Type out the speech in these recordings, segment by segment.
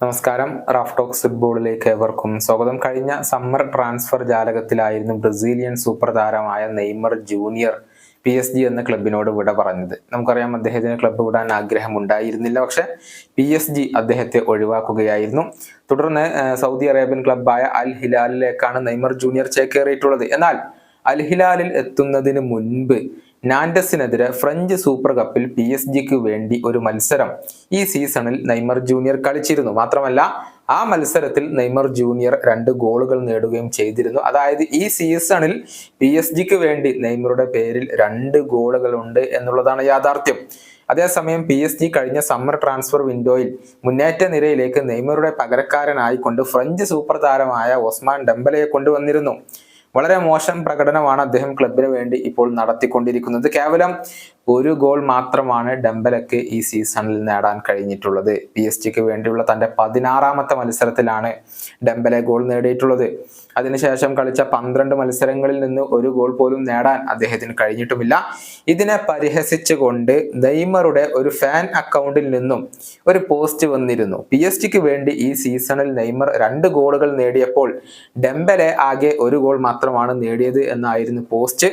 നമസ്കാരം. Raf talks ഫുട്ബോളിലേക്ക് ഏവർക്കും സ്വാഗതം. കഴിഞ്ഞ സമ്മർ ട്രാൻസ്ഫർ ജാലകത്തിലായിരുന്നു ബ്രസീലിയൻ സൂപ്പർ താരമായ Neymar junior P S G എന്ന ക്ലബിനോട് വിട പറഞ്ഞത്. നമുക്കറിയാം അദ്ദേഹത്തിന് ക്ലബ്ബ് വിടാൻ ആഗ്രഹമുണ്ടായിരുന്നില്ല. പക്ഷെ പി എസ് ജി അദ്ദേഹത്തെ ഒഴിവാക്കുകയായിരുന്നു. തുടർന്ന് സൗദി അറേബ്യൻ ക്ലബ്ബായ അൽ ഹിലാലിലേക്കാണ് നെയ്മർ ജൂനിയർ ചേക്കേറിയിട്ടുള്ളത്. എന്നാൽ അൽ ഹിലാലിൽ എത്തുന്നതിന് മുൻപ് നാൻഡസിനെതിരെ ഫ്രഞ്ച് സൂപ്പർ കപ്പിൽ പി എസ് ജിക്ക് വേണ്ടി ഒരു മത്സരം ഈ സീസണിൽ നെയ്മർ ജൂനിയർ കളിച്ചിരുന്നു. മാത്രമല്ല ആ മത്സരത്തിൽ നെയ്മർ ജൂനിയർ രണ്ട് ഗോളുകൾ നേടുകയും ചെയ്തിരുന്നു. അതായത് ഈ സീസണിൽ പി എസ് ജിക്ക് വേണ്ടി നെയ്മറുടെ പേരിൽ രണ്ട് ഗോളുകളുണ്ട് എന്നുള്ളതാണ് യാഥാർത്ഥ്യം. അതേസമയം പി എസ് ജി കഴിഞ്ഞ സമ്മർ ട്രാൻസ്ഫർ വിൻഡോയിൽ മുന്നേറ്റ നിരയിലേക്ക് നെയ്മറുടെ പകരക്കാരനായിക്കൊണ്ട് ഫ്രഞ്ച് സൂപ്പർ താരമായ ഒസ്മാൻ ഡെമ്പലയെ കൊണ്ടുവന്നിരുന്നു. വളരെ മോശം പ്രകടനമാണ് അദ്ദേഹം ക്ലബിന് വേണ്ടി ഇപ്പോൾ നടത്തിക്കൊണ്ടിരിക്കുന്നത്. കേവലം ഒരു ഗോൾ മാത്രമാണ് ഡംബലക്ക് ഈ സീസണിൽ നേടാൻ കഴിഞ്ഞിട്ടുള്ളത്. പി എസ് ജിക്ക് വേണ്ടിയുള്ള തന്റെ പതിനാറാമത്തെ മത്സരത്തിലാണ് ഡംബലെ ഗോൾ നേടിയിട്ടുള്ളത്. അതിനുശേഷം കളിച്ച പന്ത്രണ്ട് മത്സരങ്ങളിൽ നിന്ന് ഒരു ഗോൾ പോലും നേടാൻ അദ്ദേഹത്തിന് കഴിഞ്ഞിട്ടുമില്ല. ഇതിനെ പരിഹസിച്ചുകൊണ്ട് നെയ്മറുടെ ഒരു ഫാൻ അക്കൗണ്ടിൽ നിന്നും ഒരു പോസ്റ്റ് വന്നിരുന്നു. പി എസ് ജിക്ക് വേണ്ടി ഈ സീസണിൽ നെയ്മർ രണ്ട് ഗോളുകൾ നേടിയപ്പോൾ ഡംബലെ ആകെ ഒരു ഗോൾ മാത്രമാണ് നേടിയത് എന്നായിരുന്നു പോസ്റ്റ്.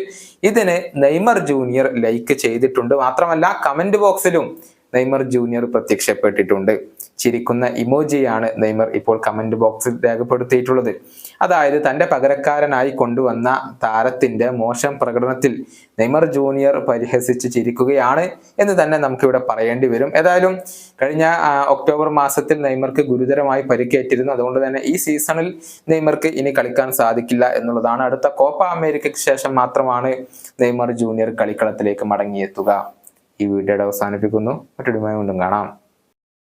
ഇതിന് നെയ്മർ ജൂനിയർ ലൈക്ക് ചെയ്തിട്ടുണ്ട്. മാത്രമല്ല കമന്റ് ബോക്സിലും നെയ്മർ ജൂനിയർ പ്രത്യക്ഷപ്പെട്ടിട്ടുണ്ട്. ചിരിക്കുന്ന ഇമോജിയാണ് നെയ്മർ ഇപ്പോൾ കമന്റ് ബോക്സിൽ രേഖപ്പെടുത്തിയിട്ടുള്ളത്. അതായത് തന്റെ പകരക്കാരനായി കൊണ്ടുവന്ന താരത്തിന്റെ മോശം പ്രകടനത്തിൽ നെയ്മർ ജൂനിയർ പരിഹസിച്ച് ചിരിക്കുകയാണ് എന്ന് തന്നെ നമുക്കിവിടെ പറയേണ്ടി വരും. ഏതായാലും കഴിഞ്ഞ ഒക്ടോബർ മാസത്തിൽ നെയ്മർക്ക് ഗുരുതരമായി പരിക്കേറ്റിരുന്നു. അതുകൊണ്ട് തന്നെ ഈ സീസണിൽ നെയ്മർക്ക് ഇനി കളിക്കാൻ സാധിക്കില്ല എന്നുള്ളതാണ് അടുത്ത കോപ്പ അമേരിക്കയ്ക്ക് ശേഷം മാത്രമാണ് നെയ്മർ ജൂനിയർ കളിക്കളത്തിലേക്ക് മടങ്ങിയെത്തുക. ഈ വീഡിയോയുടെ അവസാനിപ്പിക്കുന്നു. മറ്റൊരു വീണ്ടും കാണാം.